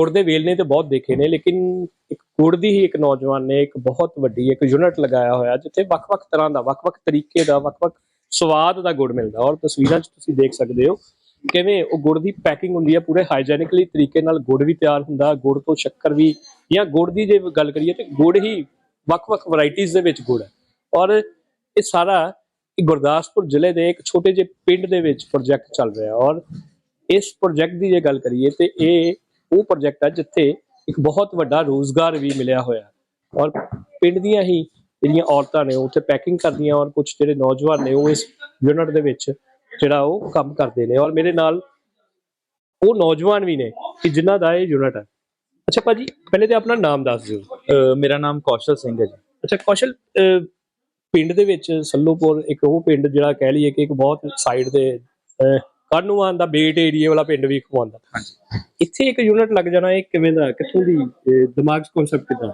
ਗੁੜ ਦੇ ਵੇਲਨੇ ਤੇ ਬਹੁਤ ਦੇਖੇ ਨੇ, ਲੇਕਿਨ ਇੱਕ ਗੁੜ ਦੀ ਹੀ ਇੱਕ ਨੌਜਵਾਨ ਨੇ ਇੱਕ ਬਹੁਤ ਵੱਡੀ ਇੱਕ ਯੂਨਿਟ ਲਗਾਇਆ ਹੋਇਆ, ਜਿੱਥੇ ਵੱਖ-ਵੱਖ ਤਰ੍ਹਾਂ ਦਾ, ਵੱਖ-ਵੱਖ ਤਰੀਕੇ ਦਾ, ਵੱਖ-ਵੱਖ ਸਵਾਦ ਦਾ ਗੁੜ ਮਿਲਦਾ। ਔਰ ਤਸਵੀਰਾਂ 'ਚ ਤੁਸੀਂ ਦੇਖ ਸਕਦੇ ਹੋ ਕਿਵੇਂ ਉਹ ਗੁੜ ਦੀ ਪੈਕਿੰਗ ਹੁੰਦੀ ਹੈ ਪੂਰੇ ਹਾਈਜੈਨਿਕਲੀ ਤਰੀਕੇ ਨਾਲ ਗੁੜ ਵੀ ਤਿਆਰ ਹੁੰਦਾ, ਗੁੜ ਤੋਂ ਸ਼ੱਕਰ ਵੀ, ਜਾਂ ਗੁੜ ਦੀ ਜੇ ਗੱਲ ਕਰੀਏ ਤੇ ਗੁੜ ਹੀ ਵੱਖ-ਵੱਖ ਵੈਰਾਈਟੀਆਂ ਦੇ ਵਿੱਚ ਗੁੜ ਹੈ। ਔਰ ਇਹ ਸਾਰਾ ਗੁਰਦਾਸਪੁਰ ਜ਼ਿਲ੍ਹੇ ਦੇ ਇੱਕ ਛੋਟੇ ਜਿਹੇ ਪਿੰਡ ਦੇ ਵਿੱਚ ਪ੍ਰੋਜੈਕਟ ਚੱਲ ਰਿਹਾ ਔਰ ਇਸ ਪ੍ਰੋਜੈਕਟ ਦੀ ਜੇ ਗੱਲ ਕਰੀਏ ਤੇ ਇਹ ਉਹ ਪ੍ਰੋਜੈਕਟ ਹੈ ਜਿੱਥੇ ਇੱਕ ਬਹੁਤ ਵੱਡਾ ਰੋਜ਼ਗਾਰ ਵੀ ਮਿਲਿਆ ਹੋਇਆ ਔਰ ਪਿੰਡ ਦੀਆਂ ਹੀ ਜਿਹੜੀਆਂ ਔਰਤਾਂ ਨੇ ਉੱਥੇ ਪੈਕਿੰਗ ਕਰਦੀਆਂ ਔਰ ਕੁਝ ਜਿਹੜੇ ਨੌਜਵਾਨ ਨੇ ਉਹ ਇਸ ਯੂਨਿਟ ਦੇ ਵਿੱਚ ਜਿਹੜਾ ਉਹ ਕੰਮ ਕਰਦੇ ਨੇ। ਔਰ ਮੇਰੇ ਨਾਲ ਉਹ ਨੌਜਵਾਨ ਵੀ ਨੇ ਕਿ ਜਿਨ੍ਹਾਂ ਦਾ ਇਹ ਯੂਨਿਟ ਹੈ ਅੱਛਾ ਭਾਜੀ ਪਹਿਲੇ ਤੇ ਆਪਣਾ ਨਾਮ ਦੱਸ ਦਿਓ। ਮੇਰਾ ਨਾਮ ਕੌਸ਼ਲ ਸਿੰਘ ਹੈ ਜੀ। ਅੱਛਾ ਕੌਸ਼ਲ ਪਿੰਡ ਦੇ ਵਿੱਚ ਸੱਲੋਪੁਰ ਇੱਕ ਉਹ ਪਿੰਡ ਜਿਹੜਾ ਕਹਿ ਲਈਏ ਕਿ ਇੱਕ ਬਹੁਤ ਸਾਈਡ ਦੇ ਅਹ ਕਾਨੂੰਨ ਦਾ ਬੇਟ ਏਰੀਆ ਵਾਲਾ ਪਿੰਡ ਵੀ ਖਵਾਉਂਦਾ। ਹਾਂਜੀ। ਇੱਥੇ ਇੱਕ ਯੂਨਿਟ ਲੱਗ ਜਾਣਾ ਇਹ ਕਿਵੇਂ ਦਾ ਕਿੱਥੋਂ ਦੀ ਦਿਮਾਗ ਕਨਸੈਪਟ ਕਿਦਾਂ?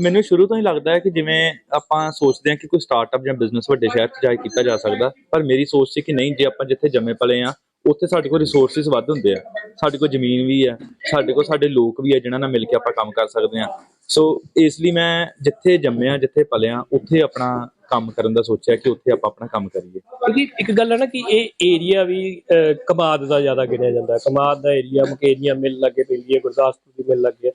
ਮੈਨੂੰ ਸ਼ੁਰੂ ਤੋਂ ਹੀ ਲੱਗਦਾ ਹੈ ਕਿ ਜਿਵੇਂ ਆਪਾਂ ਸੋਚਦੇ ਹਾਂ ਕਿ ਕੋਈ ਸਟਾਰਟਅਪ ਜਾਂ ਬਿਜ਼ਨਸ ਵੱਡੇ ਸ਼ਹਿਰ 'ਚ ਜਾ ਕੇ ਕੀਤਾ ਜਾ ਸਕਦਾ ਪਰ ਮੇਰੀ ਸੋਚ ਸੀ ਕਿ ਨਹੀਂ ਜੇ ਆਪਾਂ ਜਿੱਥੇ ਜੰਮੇ ਪਲੇ ਆ ਉੱਥੇ ਸਾਡੇ ਕੋਲ ਰਿਸੋਰਸਿਸ ਵੱਧ ਹੁੰਦੇ ਆ। ਸਾਡੇ ਕੋਲ ਜ਼ਮੀਨ ਵੀ ਹੈ ਸਾਡੇ ਕੋਲ ਸਾਡੇ ਲੋਕ ਵੀ ਆ ਜਿਨ੍ਹਾਂ ਨਾਲ ਮਿਲ ਕੇ ਆਪਾਂ ਕੰਮ ਕਰ ਸਕਦੇ ਆ ਸੋ ਇਸ ਲਈ ਮੈਂ ਜਿੱਥੇ ਜੰਮਿਆ ਜਿੱਥੇ ਪਲਿਆ ਉੱਥੇ ਆਪਣਾ ਕੰਮ ਕਰਨ ਦਾ ਸੋਚਿਆ ਕਿ ਉੱਥੇ ਆਪਾਂ ਆਪਣਾ ਕੰਮ ਕਰੀਏ। ਕਿਉਂਕਿ ਇੱਕ ਗੱਲ ਹੈ ਨਾ ਕਿ ਇਹ ਏਰੀਆ ਵੀ ਅਹ, ਕਮਾਦ ਦਾ ਜ਼ਿਆਦਾ ਗਿਣਿਆ ਜਾਂਦਾ ਹੈ। ਕਮਾਦ ਦਾ ਏਰੀਆ ਮਕੇਰੀਆਂ ਮਿਲ ਲੱਗੇ ਪੈਂਦੀ ਹੈ ਗੁਰਦਾਸਪੁਰ ਦੀ ਮਿਲ ਲੱਗੇ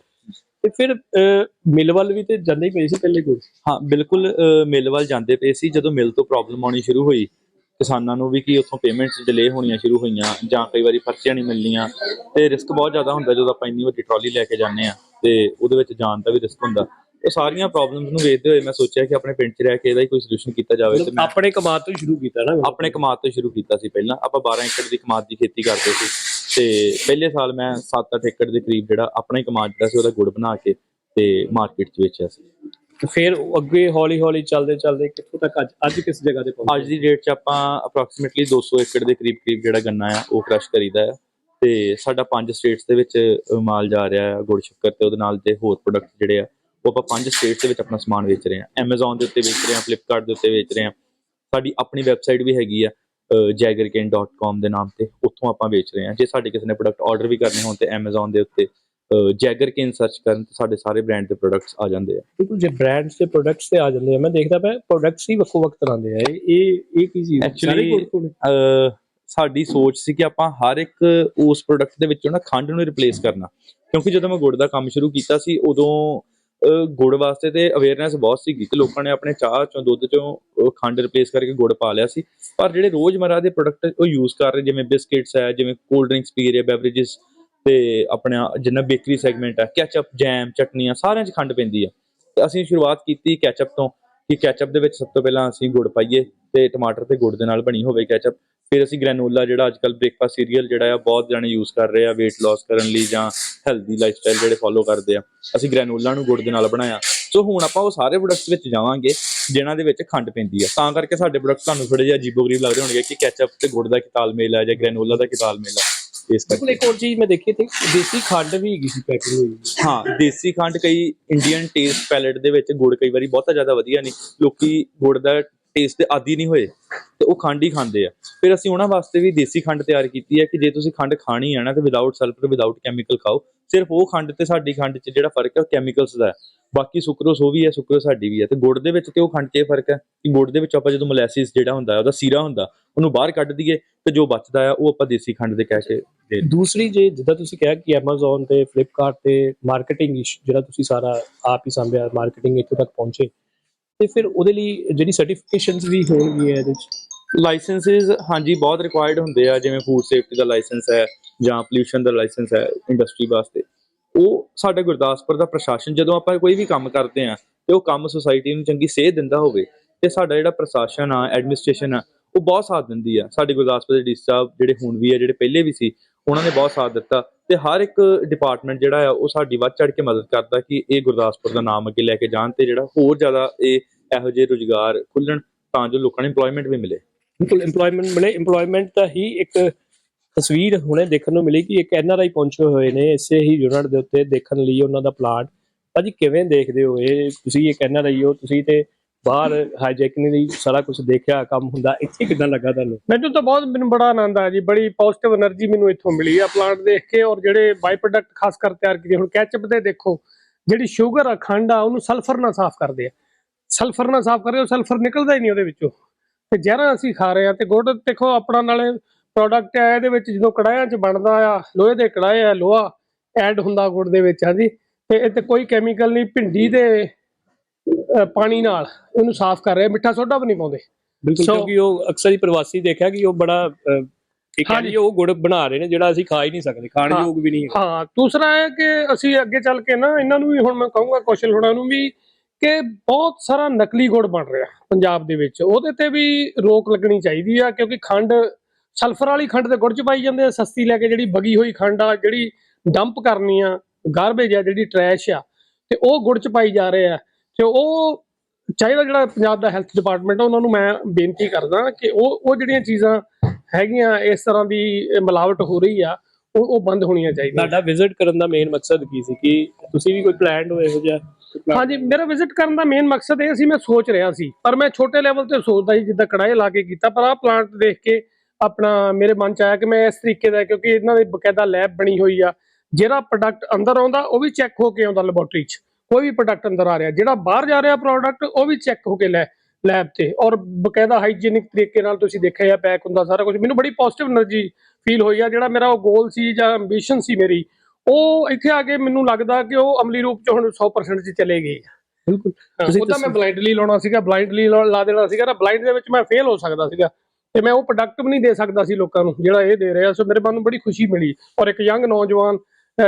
ਤੇ ਫਿਰ ਅਹ, ਮਿਲ ਵੱਲ ਵੀ ਤੇ ਜਾਂਦੇ ਹੀ ਪਏ ਸੀ ਪਹਿਲੇ ਕੋਈ ਹਾਂ ਬਿਲਕੁਲ ਮਿਲ ਵੱਲ ਜਾਂਦੇ ਪਏ ਸੀ। ਜਦੋਂ ਮਿਲ ਤੋਂ ਪ੍ਰੋਬਲਮ ਆਉਣੀ ਸ਼ੁਰੂ ਹੋਈ ਕਿਸਾਨਾਂ ਨੂੰ ਵੀ ਕਿ ਉੱਥੋਂ ਪੇਮੈਂਟਸ ਡਿਲੇ ਹੋਣੀਆਂ ਸ਼ੁਰੂ ਹੋਈਆਂ ਜਾਂ ਕਈ ਵਾਰੀ ਪਰਚੀਆਂ ਨਹੀਂ ਮਿਲਣੀਆਂ ਤੇ ਰਿਸਕ ਬਹੁਤ ਜ਼ਿਆਦਾ ਹੁੰਦਾ ਜਦੋਂ ਆਪਾਂ ਇੰਨੀ ਵੱਡੀ ਟਰਾਲੀ ਲੈ ਕੇ ਜਾਂਦੇ ਆ ਤੇ ਉਹਦੇ ਵਿੱਚ ਜਾਣ ਦਾ ਵੀ ਰਿਸਕ ਹੁੰਦਾ। ਇਹ ਸਾਰੀਆਂ ਪ੍ਰੋਬਲਮਸ ਨੂੰ ਵੇਖਦੇ ਹੋਏ ਮੈਂ ਸੋਚਿਆ ਕਿ ਆਪਣੇ ਪਿੰਡ 'ਚ ਰਹਿ ਕੇ ਇਹਦਾ ਹੀ ਕੋਈ ਸੋਲੂਸ਼ਨ ਕੀਤਾ ਜਾਵੇ ਤੇ ਮੈਂ ਆਪਣੇ ਕਮਾਦ ਤੋਂ ਹੀ ਸ਼ੁਰੂ ਕੀਤਾ ਨਾ। ਆਪਣੇ ਕਮਾਦ ਤੋਂ ਸ਼ੁਰੂ ਕੀਤਾ ਸੀ ਪਹਿਲਾਂ। ਆਪਾਂ 12 ਏਕੜ ਦੀ ਕਮਾਦ ਦੀ ਖੇਤੀ ਕਰਦੇ ਸੀ ਤੇ ਪਹਿਲੇ ਸਾਲ ਮੈਂ 7-8 ਏਕੜ ਦੇ ਕਰੀਬ ਜਿਹੜਾ ਆਪਣਾ ਹੀ ਕਮਾਦ ਜਿਹੜਾ ਸੀ ਉਹਦਾ ਗੁੜ ਬਣਾ ਕੇ ਤੇ ਮਾਰਕੀਟ 'ਚ ਵੇਚਿਆ ਸੀ। ਤੇ ਫਿਰ ਉਹ ਅੱਗੇ ਹੌਲੀ ਹੌਲੀ ਚੱਲਦੇ ਚੱਲਦੇ ਕਿੱਥੋਂ ਤੱਕ ਅੱਜ ਅੱਜ ਕਿਸ ਜਗ੍ਹਾ ਤੇ ਪਹੁੰਚੇ? ਅੱਜ ਦੀ ਡੇਟ 'ਚ ਆਪਾਂ ਅਪਰੋਕਸੀਮੇਟਲੀ 200 ਏਕੜ ਦੇ ਕਰੀਬ ਕਰੀਬ ਜਿਹੜਾ ਗੰਨਾ ਆ ਉਹ ਕ੍ਰਸ਼ ਕਰੀਦਾ ਆ। ਤੇ ਸਾਡਾ ਪੰਜ ਸਟੇਟਸ ਦੇ ਵਿੱਚ ਮਾਲ ਜਾ ਰਿਹਾ ਆ ਗੁੜ ਸ਼ੱਕਰ ਤੇ ਉਹਦੇ ਨਾਲ ਤੇ ਹੋਰ ਪ੍ਰੋਡਕਟ ਜਿਹੜੇ ਆ ਉਹ ਆਪਾਂ ਪੰਜ ਸਟੇਟਸ ਦੇ ਵਿੱਚ ਆਪਣਾ ਸਮਾਨ ਵੇਚ ਰਹੇ ਆ Amazon ਦੇ ਉੱਤੇ ਵੇਚ ਰਹੇ ਆ Flipkart ਦੇ ਉੱਤੇ ਵੇਚ ਰਹੇ ਆ ਸਾਡੀ ਆਪਣੀ ਵੈਬਸਾਈਟ ਵੀ ਹੈਗੀ ਆ jaggercane.com ਦੇ ਨਾਮ ਤੇ। ਉੱਥੋਂ ਆਪਾਂ ਵੇਚ ਰਹੇ ਆ ਜੇ ਸਾਡੇ ਕਿਸੇ ਨੇ ਪ੍ਰੋਡਕਟ ਆਰਡਰ ਵੀ ਕਰਨੇ ਹੋਣ ਤੇ Amazon ਦੇ ਉੱਤੇ ਜੈਗਰਕੇਨ ਸਰਚ ਕਰਨ ਤੇ ਸਾਡੇ ਸਾਰੇ ਬ੍ਰਾਂਡ ਦੇ ਪ੍ਰੋਡਕਟਸ ਆ ਜਾਂਦੇ ਆ। ਬਿਲਕੁਲ ਜੇ ਬ੍ਰਾਂਡਸ ਤੇ ਪ੍ਰੋਡਕਟਸ ਤੇ ਆ ਜਾਂਦੇ ਆ ਮੈਂ ਦੇਖਦਾ ਪਿਆ ਪ੍ਰੋਡਕਟਸ ਹੀ ਵੱਖੋ ਵੱਖ ਤਰ੍ਹਾਂ ਦੇ ਆ। ਇਹ ਇਹ ਕੀ ਚੀਜ਼ ਅਹ ਸਾਡੀ ਸੋਚ ਸੀ ਕਿ ਆਪਾਂ ਹਰ ਇੱਕ ਉਸ ਪ੍ਰੋਡਕਟ ਦੇ ਵਿੱਚੋਂ ਨਾ ਖੰਡ ਨੂੰ ਰਿਪਲੇਸ ਕਰਨਾ। ਕਿਉਂਕਿ ਜਦੋਂ ਮੈਂ ਗੁੜ ਦਾ ਕੰਮ ਸ਼ੁਰੂ ਕੀਤਾ ਸੀ ਉਦੋਂ ਗੁੜ ਵਾਸਤੇ ਤੇ ਅਵੇਅਰਨੈਸ ਬਹੁਤ ਸੀਗੀ ਤੇ ਲੋਕਾਂ ਨੇ ਆਪਣੇ ਚਾਹ ਚੋਂ ਦੁੱਧ ਚੋਂ ਖੰਡ ਰਿਪਲੇਸ ਕਰਕੇ ਗੁੜ ਪਾ ਲਿਆ ਸੀ। ਪਰ ਜਿਹੜੇ ਰੋਜ਼ਮਰਾ ਦੇ ਪ੍ਰੋਡਕਟ ਉਹ ਯੂਜ਼ ਕਰ ਰਹੇ, ਜਿਵੇਂ ਬਿਸਕਿਟਸ ਹੈ, ਜਿਵੇਂ ਕੋਲਡ ਡਰਿੰਕਸ ਪੀ ਰਹੇ ਬੈਵਰੇजेस ਤੇ ਆਪਣਾ ਜਿੰਨਾ ਬੇਕਰੀ ਸੈਗਮੈਂਟ ਹੈ ਕੈਚਅਪ ਜੈਮ ਚਟਨੀਆਂ ਸਾਰਿਆਂ 'ਚ ਖੰਡ ਪੈਂਦੀ ਆ। ਤੇ ਅਸੀਂ ਸ਼ੁਰੂਆਤ ਕੀਤੀ ਕੈਚਅਪ ਤੋਂ ਕਿ ਕੈਚਅਪ ਦੇ ਵਿੱਚ ਸਭ ਤੋਂ ਪਹਿਲਾਂ ਅਸੀਂ ਗੁੜ ਪਾਈਏ ਤੇ ਟਮਾਟਰ ਤੇ ਗੁੜ ਦੇ ਨਾਲ ਬਣੀ ਹੋਵੇ ਕੈਚਅਪ ਫਿਰ ਅਸੀਂ ਗ੍ਰੈਨੋਲਾ ਜਿਹੜਾ ਅੱਜਕੱਲ ਬ੍ਰੇਕਫਾਸਟ ਸੀਰੀਅਲ ਜਿਹੜਾ ਆ ਬਹੁਤ ਜਾਣੇ ਯੂਜ਼ ਕਰ ਰਹੇ ਆ weight loss ਕਰਨ ਲਈ ਜਾਂ ਹੈਲਦੀ ਲਾਈਫਸਟਾਈਲ ਜਿਹੜੇ ਫੋਲੋ ਕਰਦੇ ਆ। ਅਸੀਂ ਗ੍ਰੈਨੋਲਾ ਨੂੰ ਗੁੜ ਦੇ ਨਾਲ ਬਣਾਇਆ। ਸੋ ਹੁਣ ਆਪਾਂ ਉਹ ਸਾਰੇ ਪ੍ਰੋਡਕਟਸ ਵਿੱਚ ਜਾਵਾਂਗੇ ਜਿਨ੍ਹਾਂ ਦੇ ਵਿੱਚ ਖੰਡ ਪੈਂਦੀ ਆ। ਤਾਂ ਕਰਕੇ ਸਾਡੇ ਪ੍ਰੋਡਕਟ ਤੁਹਾਨੂੰ ਥੋੜੇ ਜਿਹਾ ਅਜੀਬੋ-ਗਰੀਬ ਲੱਗਦੇ ਹੋਣਗੇ ਕਿ ਕੈਚਅਪ ਤੇ ਗੁੜ ਦਾ ਕੀ ਤਾਲਮੇਲ ਆ ਜਾਂ ਗ੍ਰੈਨੋਲਾ ਦਾ ਕੀ ਤਾਲਮੇਲ ਆ। ਇਸ ਕਰਕੇ। ਇੱਕ ਹੋਰ ਚੀਜ਼ ਮੈਂ ਦੇਖੀ ਤੇ ਦੇਸੀ ਖੰਡ ਵੀ ਹੈਗੀ ਸੀ ਪੈਕਿੰਗ ਹੋਈ ਹਾਂ ਦੇਸੀ ਖੰਡ ਕਈ ਇੰਡੀਅਨ ਟੇਸਟ ਪੈਲੇਟ ਦੇ ਵਿੱਚ ਗੁੜ ਕਈ ਵਾਰੀ ਬਹੁਤਾ ਜ਼ਿਆਦਾ ਵਧੀਆ ਨਹੀਂ। ਲੋਕੀ ਗੁੜ ਦਾ ਟੇਸਟ ਦੇ ਆਦੀ ਨਹੀਂ ਹੋਏ, ਤੇ ਉਹ ਖੰਡ ਹੀ ਖਾਂਦੇ ਆ। ਫਿਰ ਅਸੀਂ ਉਹਨਾਂ ਵਾਸਤੇ ਵੀ ਦੇਸੀ ਖੰਡ ਤਿਆਰ ਕੀਤੀ ਹੈ ਕਿ ਜੇ ਤੁਸੀਂ ਖੰਡ ਖਾਣੀ ਹੈ ਨਾ, ਤੇ ਵਿਦਆਊਟ ਸਲਫਰ ਵਿਦਆਊਟ ਕੈਮੀਕਲ ਖਾਓ। ਸਿਰਫ ਉਹ ਖੰਡ ਤੇ ਸਾਡੀ ਖੰਡ 'ਚ ਜਿਹੜਾ ਫ਼ਰਕ ਹੈ ਕੈਮੀਕਲਸ ਦਾ ਹੈ। ਬਾਕੀ ਸੁਕਰੋਸ ਉਹ ਵੀ ਹੈ ਸੁਕਰੋਸ ਸਾਡੀ ਵੀ ਹੈ। ਤੇ ਗੁੜ ਦੇ ਵਿੱਚ ਤੇ ਉਹ ਖੰਡ 'ਚ ਇਹ ਫ਼ਰਕ ਹੈ ਕਿ ਗੁੜ ਦੇ ਵਿੱਚ ਆਪਾਂ ਜਦੋਂ ਮੋਲੈਸਿਸ ਜਿਹੜਾ ਹੁੰਦਾ ਉਹਦਾ ਸੀਰਾ ਹੁੰਦਾ, ਉਹਨੂੰ ਬਾਹਰ ਕੱਢ ਦਈਏ ਤੇ ਜੋ ਬਚਦਾ ਆ ਉਹ ਆਪਾਂ ਦੇਸੀ ਖੰਡ ਦੇ ਕਹਿ ਕੇ ਦੇ ਦੂਸਰੀ ਜੇ ਜਿੱਦਾਂ ਤੁਸੀਂ ਕਿਹਾ ਕਿ Amazon ਤੇ Flipkart ਤੇ ਮਾਰਕੀਟਿੰਗ ਜਿਹੜਾ ਤੁਸੀਂ ਸਾਰਾ ਆਪ ਹੀ ਸੰਭਿਆ ਮਾਰਕੀਟਿੰਗ ਇੱਥੋਂ ਤੱਕ ਪਹੁੰਚੇ ਤੇ ਫਿਰ ਉਹਦੇ ਲਈ ਜਿਹੜੀ ਸਰਟੀਫਿਕੇਸ਼ਨਸ ਵੀ ਹੋਣਗੀਆਂ ਇਹਦੇ ਵਿੱਚ ਲਾਇਸੈਂਸਸ ਹਾਂਜੀ, ਬਹੁਤ ਰਿਕੁਆਇਰਡ ਹੁੰਦੇ ਆ, ਜਿਵੇਂ ਫੂਡ ਸੇਫਟੀ ਦਾ ਲਾਇਸੈਂਸ ਹੈ, ਜਾਂ ਪੋਲੂਸ਼ਨ ਦਾ ਲਾਇਸੈਂਸ ਹੈ ਇੰਡਸਟਰੀ ਵਾਸਤੇ। ਉਹ ਸਾਡੇ ਗੁਰਦਾਸਪੁਰ ਦਾ ਪ੍ਰਸ਼ਾਸਨ, ਜਦੋਂ ਆਪਾਂ ਕੋਈ ਵੀ ਕੰਮ ਕਰਦੇ ਆ, ਤੇ ਉਹ ਕੰਮ ਸੁਸਾਇਟੀ ਨੂੰ ਚੰਗੀ ਸੇਧ ਦਿੰਦਾ ਹੋਵੇ, ਤੇ ਸਾਡਾ ਜਿਹੜਾ ਪ੍ਰਸ਼ਾਸਨ ਆ ਐਡਮਿਨਿਸਟ੍ਰੇਸ਼ਨ ਆ, ਉਹ ਬਹੁਤ ਸਾਥ ਦਿੰਦੀ ਆ। ਸਾਡੇ ਗੁਰਦਾਸਪੁਰ ਦੇ ਡੀ ਸਾਹਿਬ, ਜਿਹੜੇ ਹੁਣ ਵੀ ਆ, ਜਿਹੜੇ ਪਹਿਲੇ ਵੀ ਸੀ ਉਹਨਾਂ ਨੇ ਬਹੁਤ ਸਾਥ ਦਿੱਤਾ ਤੇ ਹਰ ਇੱਕ ਡਿਪਾਰਟਮੈਂਟ ਜਿਹੜਾ ਆ, ਉਹ ਸਾਡੀ ਵੱਧ ਚੜ ਕੇ ਮਦਦ ਕਰਦਾ ਕਿ ਇਹ ਗੁਰਦਾਸਪੁਰ ਦਾ ਨਾਮ ਅੱਗੇ ਲੈ ਕੇ ਜਾਣ ਤੇ ਜਿਹੜਾ ਹੋਰ ਜ਼ਿਆਦਾ ਇਹ ਇਹੋ ਜਿਹੇ ਰੁਜ਼ਗਾਰ ਖੁੱਲਣ ਤਾਂ ਜੋ ਲੋਕਾਂ ਨੂੰ EMPLOYMENT ਵੀ ਮਿਲੇ। ਬਿਲਕੁਲ, EMPLOYMENT ਮਿਲੇ। EMPLOYMENT ਦਾ ਹੀ ਇੱਕ ਤਸਵੀਰ ਹੁਣੇ ਦੇਖਣ ਨੂੰ ਮਿਲੀ ਕਿ ਇੱਕ ਐਨਆਰਆਈ ਪਹੁੰਚੇ ਹੋਏ ਨੇ, ਇਸੇ ਹੀ ਯੂਨਿਟ ਦੇ ਉੱਤੇ ਦੇਖਣ ਲਈ ਉਹਨਾਂ ਦਾ ਪਲਾਂਟ ਭਾਜੀ, ਕਿਵੇਂ ਦੇਖਦੇ ਹੋ? ਇਹ ਤੁਸੀਂ ਇੱਕ ਐਨਆਰਆਈ ਹੋ, ਤੁਸੀਂ ਤੇ ਬਾਹਰ ਹਾਈਜੈਕਿੰਗ ਦੀ ਸਾਰਾ ਕੁਝ ਦੇਖਿਆ, ਕੰਮ ਹੁੰਦਾ, ਇੱਥੇ ਕਿਦਾਂ ਲੱਗਾ ਤੁਹਾਨੂੰ? ਮੈਨੂੰ ਤਾਂ ਬਹੁਤ ਮੈਨੂੰ ਬੜਾ ਆਨੰਦ ਆਇਆ ਜੀ, ਬੜੀ ਪੋਜ਼ਿਟਿਵ એનર્ਜੀ ਮੈਨੂੰ ਇੱਥੋਂ ਮਿਲੀ ਆ ਪਲਾਂਟ ਦੇਖ ਕੇ ਔਰ ਜਿਹੜੇ ਬਾਈ ਪ੍ਰੋਡਕਟ ਖਾਸ ਕਰ ਤਿਆਰ ਕੀਤੇ, ਹੁਣ ਕੈਚਅਪ ਦੇ ਦੇਖੋ, ਜਿਹੜੀ ਸ਼ੂਗਰ ਆ, ਖੰਡ ਆ, ਉਹਨੂੰ ਸਲਫਰ ਨਾਲ ਸਾਫ਼ ਕਰਦੇ ਆ। ਸਲਫਰ ਨਾਲ ਸਾਫ਼ ਕਰਦੇ ਉਹ ਸਲਫਰ ਨਿਕਲਦਾ ਹੀ ਨਹੀਂ ਉਹਦੇ ਵਿੱਚੋਂ। ਤੇ ਜਿਹੜਾ ਅਸੀਂ ਖਾ ਰਹੇ ਆ, ਤੇ ਗੁੜ ਦੇਖੋ, ਆਪਣਾ ਨਾਲੇ ਪ੍ਰੋਡਕਟ ਆ, ਇਹਦੇ ਵਿੱਚ ਜਦੋਂ ਕੜਾਹਿਆਂ 'ਚ ਬਣਦਾ ਆ, ਲੋਹੇ ਦੇ ਕੜਾਹੇ ਆ, ਲੋਹਾ ਐਡ ਹੁੰਦਾ ਗੁੜ ਦੇ ਵਿੱਚ, ਹਾਂਜੀ। ਤੇ ਇੱਥੇ ਕੋਈ ਕੈਮੀਕਲ ਨਹੀਂ, ਭਿੰਡੀ ਦੇ ਪਾਣੀ ਨਾਲ ਉਹਨੂੰ ਸਾਫ਼ ਕਰ ਰਹੇ ਮਿੱਠਾ ਸੋਡਾ ਵੀ ਨਹੀਂ ਪਾਉਂਦੇ ਬਿਲਕੁਲ So- ਕਿਉਂਕਿ ਉਹ ਅਕਸਰ ਹੀ ਪ੍ਰਵਾਸੀ ਦੇਖਿਆ ਕਿ ਉਹ ਬੜਾ ਅਹ, ਹਾਂਜੀ। ਕਹਿੰਦੇ ਉਹ ਗੁੜ ਬਣਾ ਰਹੇ ਨੇ ਜਿਹੜਾ ਅਸੀਂ ਖਾ ਹੀ ਨਹੀਂ ਸਕਦੇ ਖਾਣ ਹਾਂ। ਯੋਗ ਵੀ ਨਹੀਂ ਹਾਂ ਦੂਸਰਾ ਹੈ ਕਿ ਅਸੀਂ ਅੱਗੇ ਚੱਲ ਕੇ ਨਾ ਇਹਨਾਂ ਨੂੰ ਵੀ ਹੁਣ ਮੈਂ ਕਹੂੰਗਾ ਕੌਸ਼ਲ ਹੋਣਾ ਨੂੰ ਵੀ ਕਿ ਬਹੁਤ ਸਾਰਾ ਨਕਲੀ ਗੁੜ ਬਣ ਰਿਹਾ ਪੰਜਾਬ ਦੇ ਵਿੱਚ ਉਹਦੇ ਤੇ ਵੀ ਰੋਕ ਲੱਗਣੀ ਚਾਹੀਦੀ ਆ ਕਿਉਂਕਿ ਖੰਡ ਸਲਫਰ ਵਾਲੀ ਖੰਡ ਤੇ ਗੁੜ ਚ ਪਾਈ ਜਾਂਦੇ ਆ ਸਸਤੀ ਲੈ ਕੇ ਜਿਹੜੀ ਬਗੀ ਹੋਈ ਖੰਡ ਆ ਜਿਹੜੀ ਡੰਪ ਕਰਨੀ ਆ ਗਾਰਬੇਜ ਆ ਜਿਹੜੀ ਟਰੈਸ਼ ਆ ਤੇ ਉਹ ਗੁੜ ਚ ਪਾਈ ਜਾ ਰਹੇ ਆ ਤੇ ਉਹ ਚਾਹੀਦਾ ਜਿਹੜਾ ਪੰਜਾਬ ਦਾ ਹੈਲਥ ਡਿਪਾਰਟਮੈਂਟ ਆ ਉਹਨਾਂ ਨੂੰ ਮੈਂ ਬੇਨਤੀ ਕਰਦਾ ਕਿ ਉਹ ਉਹ ਜਿਹੜੀਆਂ ਚੀਜ਼ਾਂ ਹੈਗੀਆਂ ਇਸ ਤਰ੍ਹਾਂ ਦੀ ਮਿਲਾਵਟ ਹੋ ਰਹੀ ਆ ਉਹ ਉਹ ਬੰਦ ਹੋਣੀਆਂ ਚਾਹੀਦੀਆਂ। ਤੁਹਾਡਾ ਵਿਜ਼ਿਟ ਕਰਨ ਦਾ ਮੇਨ ਮਕਸਦ ਕੀ ਸੀ? ਕਿ ਤੁਸੀਂ ਵੀ ਕੋਈ ਪਲਾਨ ਹੋਏ ਕੋਈ plan- ਹਾਂਜੀ ਮੇਰਾ ਵਿਜ਼ਿਟ ਕਰਨ ਦਾ ਮੇਨ ਮਕਸਦ ਇਹ ਸੀ ਮੈਂ ਸੋਚ ਰਿਹਾ ਸੀ ਪਰ ਮੈਂ ਛੋਟੇ ਲੈਵਲ ਤੇ ਸੋਚਦਾ ਸੀ ਜਿੱਦਾਂ ਕੜਾਏ ਲਾ ਕੇ ਕੀਤਾ ਪਰ ਆਹ ਪਲਾਂਟ ਦੇਖ ਕੇ ਆਪਣਾ ਮੇਰੇ ਮਨ ਚ ਆਇਆ ਕਿ ਮੈਂ ਇਸ ਤਰੀਕੇ ਦਾ ਕਿਉਂਕਿ ਇਹਨਾਂ ਦੀ ਬਕਾਇਦਾ ਲੈਬ ਬਣੀ ਹੋਈ ਆ ਜਿਹੜਾ ਪ੍ਰੋਡਕਟ ਅੰਦਰ ਆਉਂਦਾ ਉਹ ਵੀ ਚੈੱਕ ਹੋ ਕੇ ਆਉਂਦਾ ਲੈਬੋਰਟਰੀ 'ਚ। ਕੋਈ ਵੀ ਪ੍ਰੋਡਕਟ ਅੰਦਰ ਆ ਰਿਹਾ ਜਿਹੜਾ ਬਾਹਰ ਜਾ ਰਿਹਾ ਪ੍ਰੋਡਕਟ ਉਹ ਵੀ ਚੈੱਕ ਹੋ ਕੇ ਲੈ ਲੈਬ ਤੇ। ਔਰ ਬਕਾਇਦਾ ਹਾਈਜੀਨਿਕ ਤਰੀਕੇ ਨਾਲ ਤੁਸੀਂ ਦੇਖਿਆ ਪੈਕ ਹੁੰਦਾ ਸਾਰਾ ਕੁਝ ਮੈਨੂੰ ਬੜੀ ਪੋਜ਼ਿਟਿਵ એનર્ਜੀ ਫੀਲ ਹੋਈ ਆ ਜਿਹੜਾ ਮੇਰਾ ਉਹ ਗੋਲ ਸੀ ਜਾਂ ਐਂਬੀਸ਼ਨ ਸੀ ਮੇਰੀ ਉਹ ਇੱਥੇ ਆ ਕੇ ਮੈਨੂੰ ਲੱਗਦਾ ਕਿ ਉਹ ਅਮਲੀ ਰੂਪ ਚ ਹੁਣ 100% ਚ ਚਲੇ ਗਈ ਬਿਲਕੁਲ। ਤੁਸੀਂ ਉਹਦਾ ਮੈਂ ਬਲਾਈਂਡਲੀ ਲਾਉਣਾ ਸੀਗਾ ਬਲਾਈਂਡਲੀ ਲਾ ਦੇਣਾ ਸੀਗਾ ਨਾ ਬਲਾਈਂਡ ਦੇ ਵਿੱਚ ਮੈਂ ਫੇਲ ਹੋ ਸਕਦਾ ਸੀਗਾ। ਤੇ ਮੈਂ ਉਹ ਪ੍ਰੋਡਕਟ ਵੀ ਨਹੀਂ ਦੇ ਸਕਦਾ ਸੀ ਲੋਕਾਂ ਨੂੰ ਜਿਹੜਾ ਇਹ ਦੇ ਰਿਹਾ। ਸੋ ਮੇਰੇ ਮਨ ਨੂੰ ਬੜੀ ਖੁਸ਼ੀ ਮਿਲੀ। ਔਰ ਇੱਕ ਯੰਗ ਨੌਜਵਾਨ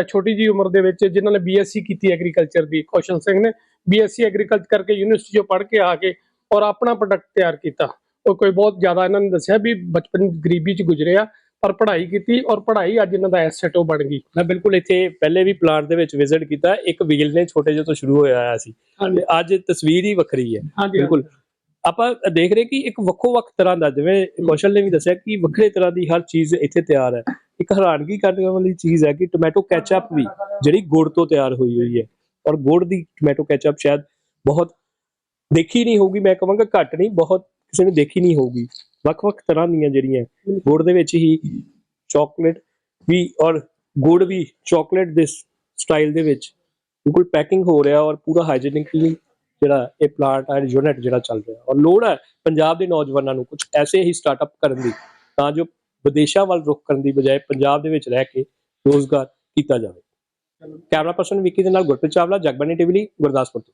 ਛੋਟੀ ਜੀ ਉਮਰ ਦੇ ਵਿੱਚ ਜਿਨ੍ਹਾਂ ਨੇ ਬੀਐਸਸੀ ਕੀਤੀ ਐਗਰੀਕਲਚਰ ਦੀ ਕੌਸ਼ਲ ਸਿੰਘ ਨੇ ਬੀਐਸਸੀ ਐਗਰੀਕਲਚਰ ਕਰਕੇ ਯੂਨੀਵਰਸਿਟੀ ਚੋਂ ਪੜ੍ਹ ਕੇ ਆ ਕੇ ਔਰ ਆਪਣਾ ਪ੍ਰੋਡਕਟ ਤਿਆਰ ਕੀਤਾ। ਉਹ ਕੋਈ ਬਹੁਤ ਜ਼ਿਆਦਾ ਇਹਨਾਂ ਨੇ ਦੱਸਿਆ ਵੀ ਬਚਪਨ ਗਰੀਬੀ ਚ ਗੁਜ਼ਰਿਆ ਪਰ ਪੜ੍ਹਾਈ ਕੀਤੀ ਔਰ ਪੜ੍ਹਾਈ ਅੱਜ ਇਹਨਾਂ ਦਾ ਐਸੈਟ ਉਹ ਬਣ ਗਈ। ਮੈਂ ਬਿਲਕੁਲ ਇੱਥੇ ਪਹਿਲੇ ਵੀ ਪਲਾਂਟ ਦੇ ਵਿੱਚ ਵਿਜ਼ਿਟ ਕੀਤਾ ਇੱਕ ਵੀਲ ਨੇ ਛੋਟੇ ਜਿਹੇ ਤੋਂ ਸ਼ੁਰੂ ਹੋਇਆ ਆਇਆ ਸੀ। ਅੱਜ ਤਸਵੀਰ ਹੀ ਵੱਖਰੀ ਹੈ। ਬਿਲਕੁਲ। ਆਪਾਂ ਦੇਖ ਰਹੇ ਕਿ ਇੱਕ ਵੱਖੋ ਵੱਖ ਤਰ੍ਹਾਂ ਦਾ ਜਿਵੇਂ ਕੌਸ਼ਲ ਨੇ ਵੀ ਦੱਸਿਆ ਕਿ ਵੱਖਰੇ ਤਰ੍ਹਾਂ ਦੀ ਹਰ ਚੀਜ਼ ਇੱਥੇ ਤਿਆਰ ਹੈ। ਇੱਕ ਹੈਰਾਨਗੀ ਕਰਨ ਵਾਲੀ ਚੀਜ਼ ਹੈ ਕਿ ਟੋਮੈਟੋ ਕੈਚਅਪ ਵੀ ਜਿਹੜੀ ਗੁੜ ਤੋਂ ਤਿਆਰ ਹੋਈ ਹੋਈ ਹੈ ਔਰ ਗੁੜ ਦੀ ਟੋਮੈਟੋ ਕੈਚਅਪ ਸ਼ਾਇਦ ਬਹੁਤ ਦੇਖੀ ਨਹੀਂ ਹੋਊਗੀ, ਮੈਂ ਕਹਾਂਗਾ ਘੱਟ ਨਹੀਂ, ਬਹੁਤ ਕਿਸੇ ਨੇ ਦੇਖੀ ਨਹੀਂ ਹੋਊਗੀ। ਵੱਖ-ਵੱਖ ਤਰ੍ਹਾਂ ਦੀਆਂ ਜਿਹੜੀਆਂ ਗੁੜ ਦੇ ਵਿੱਚ ਹੀ ਚਾਕਲੇਟ ਵੀ ਔਰ ਗੁੜ ਵੀ ਚਾਕਲੇਟ ਦੇ ਸਟਾਈਲ ਦੇ ਵਿੱਚ ਬਿਲਕੁਲ ਪੈਕਿੰਗ ਹੋ ਰਿਹਾ ਔਰ ਪੂਰਾ ਹਾਈਜੀਨਿਕਲੀ ਜਿਹੜਾ ਇਹ ਪਲਾਂਟ ਐਂਡ ਯੂਨਿਟ ਜਿਹੜਾ ਚੱਲ ਰਿਹਾ। ਔਰ ਲੋੜ ਹੈ ਪੰਜਾਬ ਦੇ ਨੌਜਵਾਨਾਂ ਨੂੰ ਕੁਝ ਐਸੇ ਹੀ ਸਟਾਰਟਅਪ ਕਰਨ ਦੀ, ਤਾਂ ਜੋ ਵਿਦੇਸ਼ਾਂ ਵੱਲ ਰੁਖ ਕਰਨ ਦੀ ਬਜਾਏ ਪੰਜਾਬ ਦੇ ਵਿੱਚ ਰਹਿ ਕੇ ਰੋਜ਼ਗਾਰ ਕੀਤਾ ਜਾਵੇ। ਕੈਮਰਾ ਪਰਸਨ ਵਿੱਕੀ ਦੇ ਨਾਲ ਗੁਰਪ੍ਰੀਤ ਚਾਵਲਾ ਜਗਬਾਨੀ ਟੀਵੀ ਲਈ ਗੁਰਦਾਸਪੁਰ ਤੋਂ।